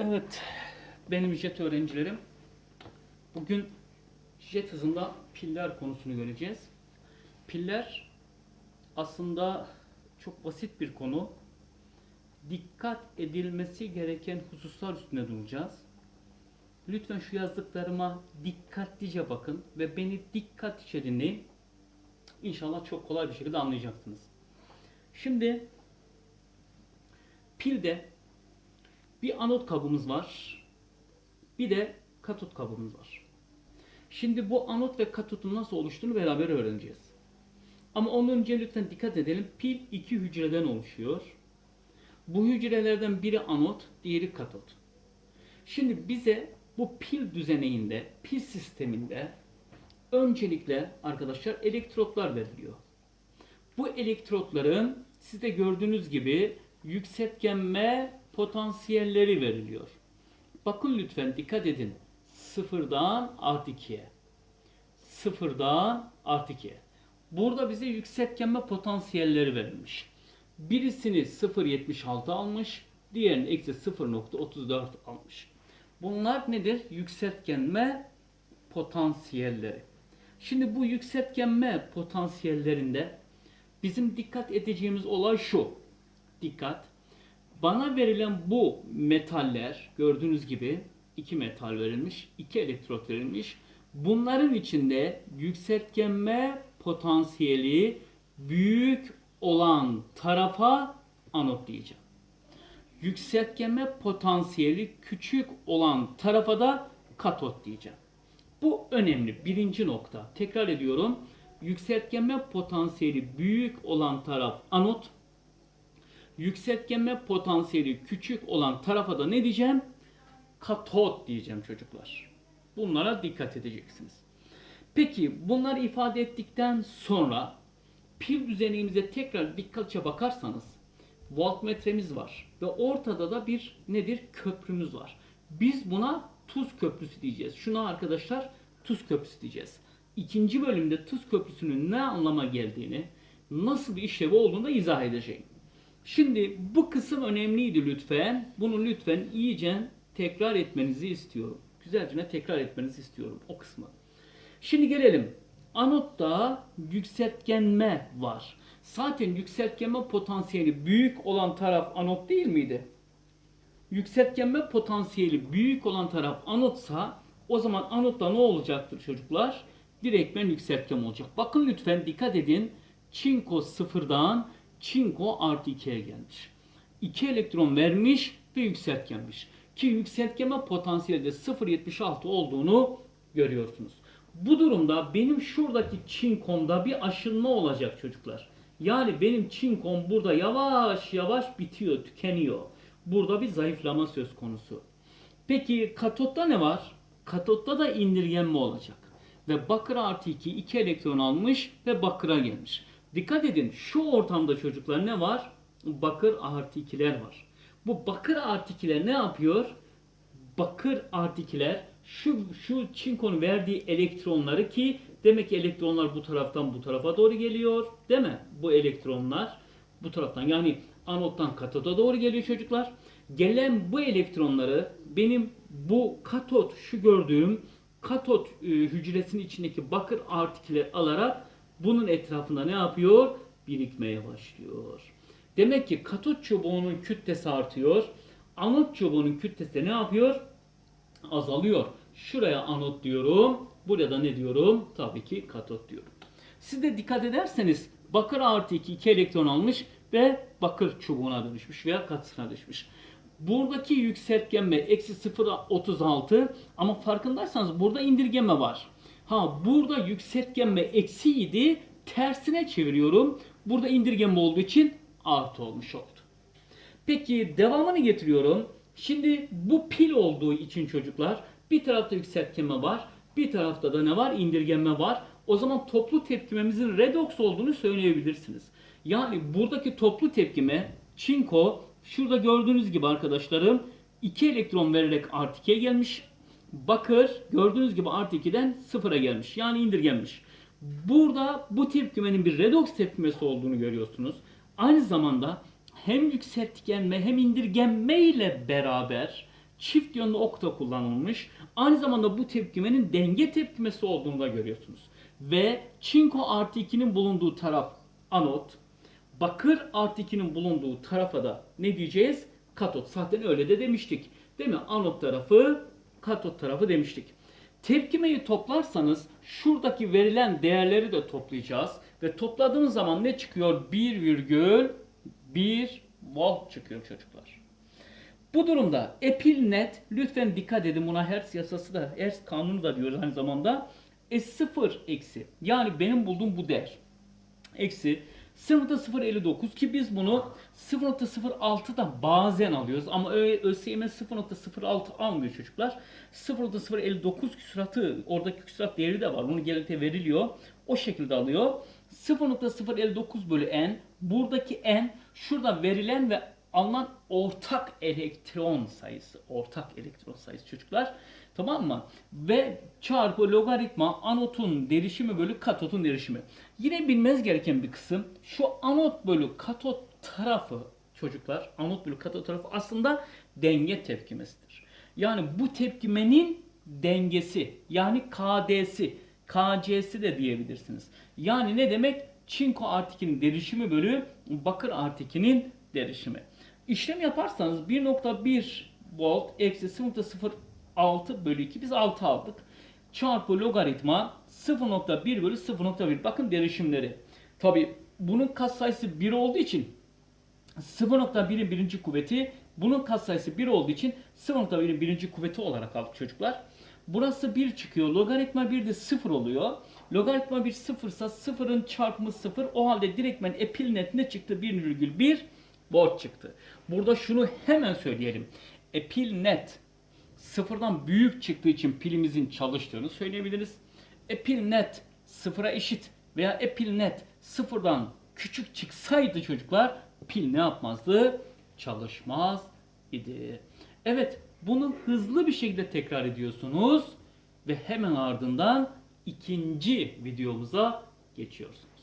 Evet, benim jet öğrencilerim. Bugün jet hızında piller konusunu göreceğiz. Piller aslında çok basit bir konu. Dikkat edilmesi gereken hususlar üstüne duracağız. Lütfen şu yazdıklarıma dikkatlice bakın ve beni dikkatlice dinleyin. İnşallah çok kolay bir şekilde anlayacaksınız. Şimdi pilde bir anot kabımız var. Bir de katot kabımız var. Şimdi bu anot ve katotun nasıl oluştuğunu beraber öğreneceğiz. Ama ondan önce lütfen dikkat edelim. Pil iki hücreden oluşuyor. Bu hücrelerden biri anot, diğeri katot. Şimdi bize bu pil düzeneğinde, pil sisteminde öncelikle arkadaşlar elektrotlar veriliyor. Bu elektrotların sizde gördüğünüz gibi yükseltgenme potansiyelleri veriliyor. Bakın lütfen dikkat edin. Sıfırdan artı 2'ye. Sıfırdan artı 2'ye. Burada bize yükseltgenme potansiyelleri verilmiş. Birisini 0.76 almış, diğerini eksi 0.34 almış. Bunlar nedir? Yükseltgenme potansiyelleri. Şimdi bu yükseltgenme potansiyellerinde bizim dikkat edeceğimiz olay şu. Dikkat. Bana verilen bu metaller gördüğünüz gibi iki metal verilmiş, iki elektrot verilmiş. Bunların içinde yükseltgenme potansiyeli büyük olan tarafa anot diyeceğim. Yükseltgenme potansiyeli küçük olan tarafa da katot diyeceğim. Bu önemli. Birinci nokta. Tekrar ediyorum. Yükseltgenme potansiyeli büyük olan taraf anot. Yükseltgenme potansiyeli küçük olan tarafa da ne diyeceğim? Katot diyeceğim çocuklar. Bunlara dikkat edeceksiniz. Peki bunları ifade ettikten sonra pil düzenimize tekrar dikkatçe bakarsanız voltmetremiz var ve ortada da bir nedir? Köprümüz var. Biz buna tuz köprüsü diyeceğiz. Şuna arkadaşlar tuz köprüsü diyeceğiz. İkinci bölümde tuz köprüsünün ne anlama geldiğini, nasıl bir işlevi olduğunu da izah edeceğim. Şimdi bu kısım önemliydi lütfen. Bunu lütfen iyice tekrar etmenizi istiyorum. Güzelce tekrar etmenizi istiyorum o kısmı. Şimdi gelelim. Anotta yükseltgenme var. Zaten yükseltgenme potansiyeli büyük olan taraf anot değil miydi? Yükseltgenme potansiyeli büyük olan taraf anotsa o zaman anotta ne olacaktır çocuklar? Direktmen yükseltgen olacak. Bakın lütfen dikkat edin. Çinko sıfırdan çinko artı 2'ye gelmiş. 2 elektron vermiş ve yükseltgenmiş. Ki yükseltgenme potansiyeli de 0.76 olduğunu görüyorsunuz. Bu durumda benim şuradaki çinkomda bir aşınma olacak çocuklar. Yani benim çinkom burada yavaş yavaş bitiyor, tükeniyor. Burada bir zayıflama söz konusu. Peki katotta ne var? Katotta da indirgenme olacak. Ve bakır artı 2 2 elektron almış ve bakıra gelmiş. Dikkat edin şu ortamda çocuklar ne var? Bakır artı 2'ler var. Bu bakır artı 2'ler ne yapıyor? Bakır artı 2'ler şu, şu çinkonun verdiği elektronları ki demek ki elektronlar bu taraftan bu tarafa doğru geliyor. Değil mi? Bu elektronlar bu taraftan yani anottan katoda doğru geliyor çocuklar. Gelen bu elektronları benim bu katot şu gördüğüm katot e, hücresinin içindeki bakır artıküler alarak bunun etrafında ne yapıyor? Birikmeye başlıyor. Demek ki katot çubuğunun kütlesi artıyor. Anot çubuğunun kütlesi ne yapıyor? Azalıyor. Şuraya anot diyorum. Buraya da ne diyorum? Tabii ki katot diyorum. Siz de dikkat ederseniz bakır artı 2 2 elektron almış ve bakır çubuğuna dönüşmüş veya katısına düşmüş. Buradaki yükseltgenme eksi 0.36 ama farkındaysanız burada indirgeme var. Ha burada yükseltgenme eksi idi tersine çeviriyorum. Burada indirgeme olduğu için artı olmuş oldu. Peki devamını getiriyorum. Şimdi bu pil olduğu için çocuklar bir tarafta yükseltgenme var. Bir tarafta da ne var? İndirgenme var. O zaman toplu tepkimemizin redoks olduğunu söyleyebilirsiniz. Yani buradaki toplu tepkime çinko şurada gördüğünüz gibi arkadaşlarım 2 elektron vererek artı 2'ye gelmiş. Bakır gördüğünüz gibi artı 2'den sıfıra gelmiş. Yani indirgenmiş. Burada bu tepkimenin bir redoks tepkimesi olduğunu görüyorsunuz. Aynı zamanda hem yükseltgenme hem indirgenme ile beraber çift yönlü ok da kullanılmış. Aynı zamanda bu tepkimenin denge tepkimesi olduğunu da görüyorsunuz. Ve çinko artı 2'nin bulunduğu taraf anot. Bakır artı 2'nin bulunduğu tarafa da ne diyeceğiz? Katot. Zaten öyle de demiştik. Değil mi? Anot tarafı, katot tarafı demiştik. Tepkimeyi toplarsanız şuradaki verilen değerleri de toplayacağız. Ve topladığımız zaman ne çıkıyor? 1,1 volt çıkıyor çocuklar. Bu durumda epil net lütfen dikkat edin buna Hertz yasası da Hertz kanunu da diyoruz aynı zamanda. S0 eksi yani benim bulduğum bu değer eksi 0.059 ki biz bunu 0.06'da bazen alıyoruz ama ÖSYM 0.06 almıyor çocuklar. 0.059 küsuratı oradaki küsurat değeri de var. Bunu gelite veriliyor. O şekilde alıyor. 0.059 bölü n buradaki n şurada verilen ve alınan ortak elektron sayısı. Ortak elektron sayısı çocuklar. Tamam mı? Ve çarpı logaritma anotun derişimi bölü katotun derişimi. Yine bilmez gereken bir kısım şu anot bölü katot tarafı çocuklar anot bölü katot tarafı aslında denge tepkimesidir. Yani bu tepkimenin dengesi yani KD'si KC'si de diyebilirsiniz. Yani ne demek? Çinko artı 2'nin derişimi bölü bakır artı 2'nin derişimi. İşlem yaparsanız 1.1 volt eksi 0.06 bölü 2 biz 6 aldık. Çarpı logaritma 0.1 bölü 0.1 bakın derişimleri. Tabi bunun katsayısı 1 olduğu için 0.1'in birinci kuvveti bunun katsayısı 1 olduğu için 0.1'in birinci kuvveti olarak aldık çocuklar. Burası 1 çıkıyor. Logaritma 1 de 0 oluyor. Logaritma 1 0 ise 0'ın çarpımı 0. O halde direktmen epil net ne çıktı? 1,1 volt çıktı. Burada şunu hemen söyleyelim. Epil net sıfırdan büyük çıktığı için pilimizin çalıştığını söyleyebiliriz. Epil net sıfıra eşit veya epil net sıfırdan küçük çıksaydı çocuklar pil ne yapmazdı? Çalışmaz idi. Evet bunu hızlı bir şekilde tekrar ediyorsunuz ve hemen ardından ikinci videomuza geçiyorsunuz.